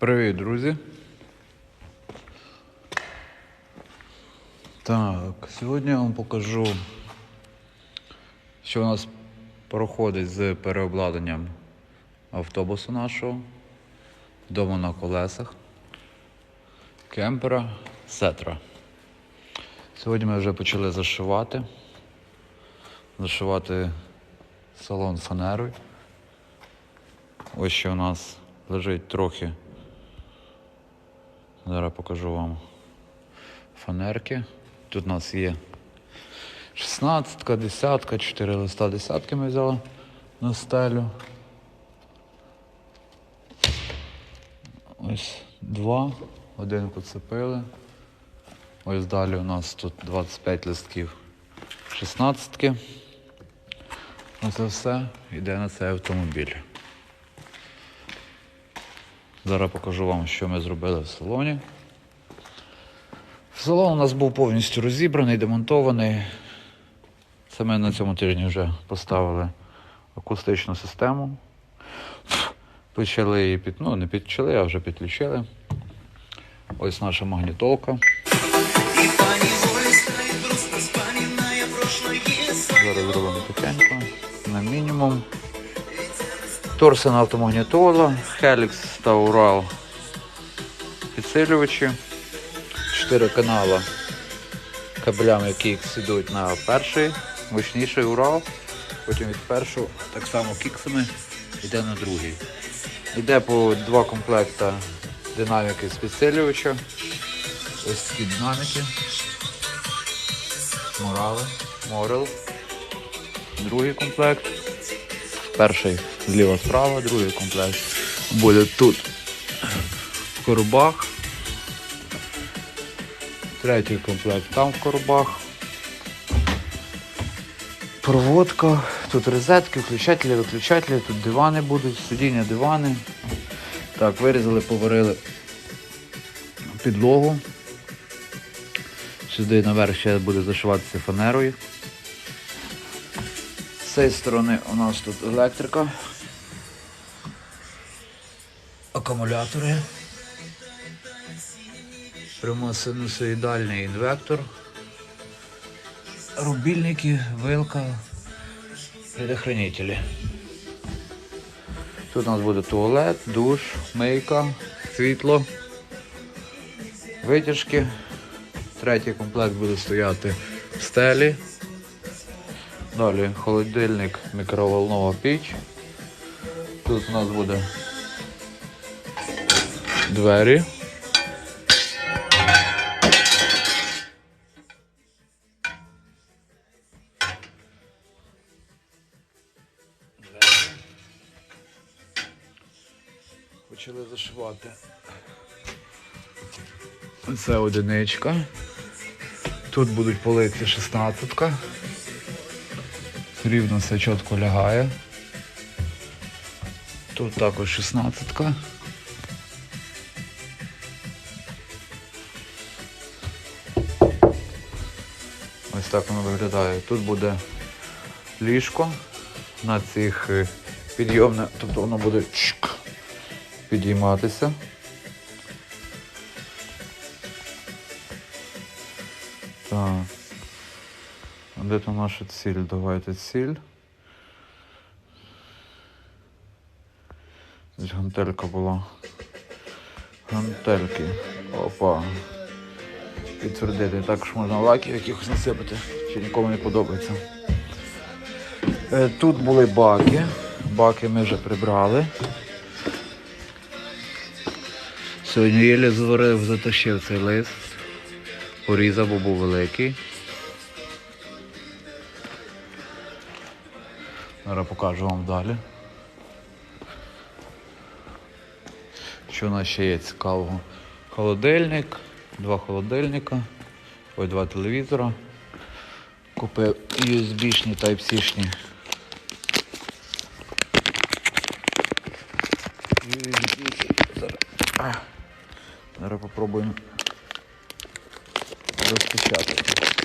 Привіт, друзі. Так, сьогодні я вам покажу, що у нас проходить з переобладнанням автобусу нашого, дому на колесах, кемпера, сетра. Сьогодні ми вже почали зашивати. Зашивати салон фанерою. Ось ще у нас лежить трохи. Зараз покажу вам фанерки. Тут у нас є 16, 10, 4 листа десятки ми взяли на стелю. Ось два, один поцепили. Ось далі у нас тут 25 листків 16. Оце все йде на цей автомобіль. Зараз покажу вам, що ми зробили в салоні. Салон у нас був повністю розібраний, демонтований. Це ми на цьому тижні вже поставили акустичну систему. Почали її під, ну не підчали, а вже підключили. Ось наша магнітолка. Зараз зробимо тихенько. На мінімум. Торсен автомагнітола, Helix та Урал підсилювачі. Чотири канала кабелями, які йдуть на перший, мощніший Урал. Потім від першого так само кіксами йде на другий. Йде по два комплекта динаміки з підсилювача. Ось такі динаміки. Морали, Морел. Другий комплект. Перший зліва справа, другий комплект буде тут в коробах. Третій комплект там в коробах. Проводка, тут розетки, включателі, виключателі, тут дивани будуть, сидіння дивани. Так, вирізали, поварили підлогу. Сюди наверх ще буде зашиватися фанерою. З цієї сторони у нас тут електрика, акумулятори, прямосинусоїдальний інвектор, рубільники, вилка, предохранителі. Тут у нас буде туалет, душ, мийка, світло, витяжки. Третій комплект буде стояти в стелі. Далі холодильник, мікроволнова піч. Тут у нас буде двері. Почали зашивати. Це одиничка. Тут будуть полиці шістнадцятка. Рівно все чітко лягає. Тут також 16. Ось так воно виглядає. Тут буде ліжко на цих е, підйомне, тобто воно буде чик, підійматися. Так. Де там наша ціль? Давайте ціль. Десь гантелька була. Гантельки. Опа. Підтвердити. Також можна лаків якихось насипати, що нікому не подобається. Е, Тут були баки. Баки ми вже прибрали. Сьогодні єлі зварив, затащив цей лист. Порізав, бо був великий. Зараз покажу вам далі. Що у нас ще є цікавого? Холодильник, два холодильника, ой, два телевізора. Купив USB-шні Type-C-шні. Зараз попробуємо розпечатати.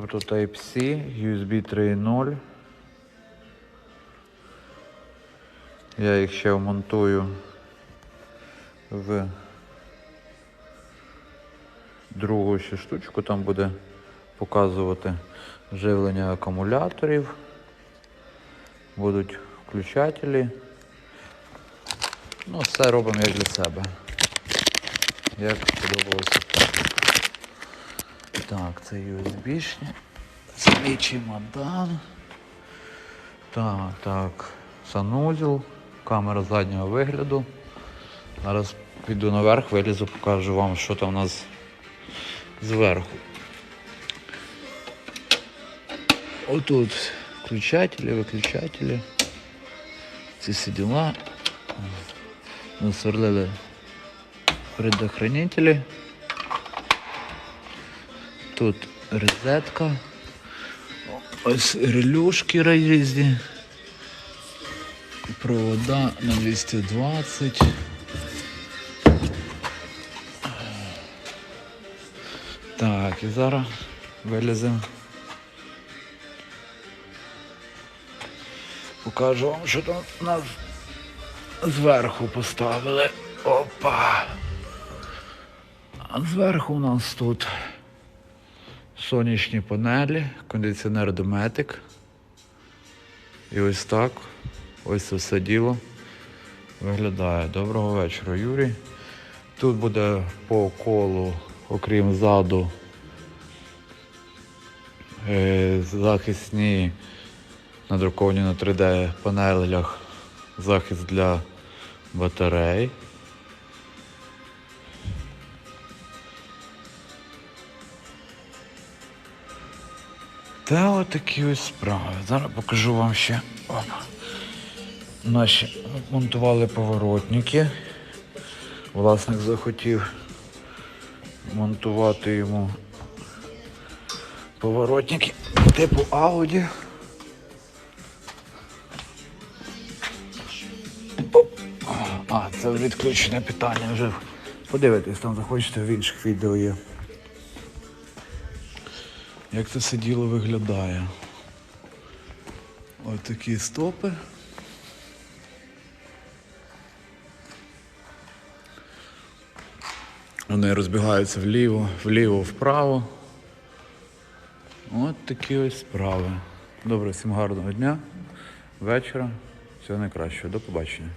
Тобто Type-C, USB 3.0. Я їх ще вмонтую в другу ще штучку, там буде показувати живлення акумуляторів, будуть включателі. Ну, все робимо як для себе. Як сподобалося. Так, це USB-шні. Це мій чемодан. Так, так. Санузел, камера заднього вигляду. Зараз піду наверх, вилізу, покажу вам, що там у нас зверху. Отут включателі, виключателі. Ці всі діла. Насверлили предохранителі. Тут розетка. Ось релюшки різні. Провода на 220. Так, і зараз виліземо. Покажу вам, що там нас зверху поставили. Опа. А зверху у нас тут сонячні панелі, кондиціонер Dometic. І ось так. Ось це все діло виглядає. Доброго вечора, Юрій. Тут буде по колу, окрім ззаду, е, захисні надруковані на 3D панелях захист для батарей. Та отакі ось справи. Зараз покажу вам ще. Опа. Наші монтували поворотники. Власник захотів монтувати йому поворотники типу Audi. А, це відключене питання вже. Подивитись, там захочете в інших відео є. Як це все діло виглядає? Ось такі стопи. Вони розбігаються вліво, вліво, вправо. От такі ось справи. Добре, всім гарного дня, вечора. Всього найкращого. До побачення.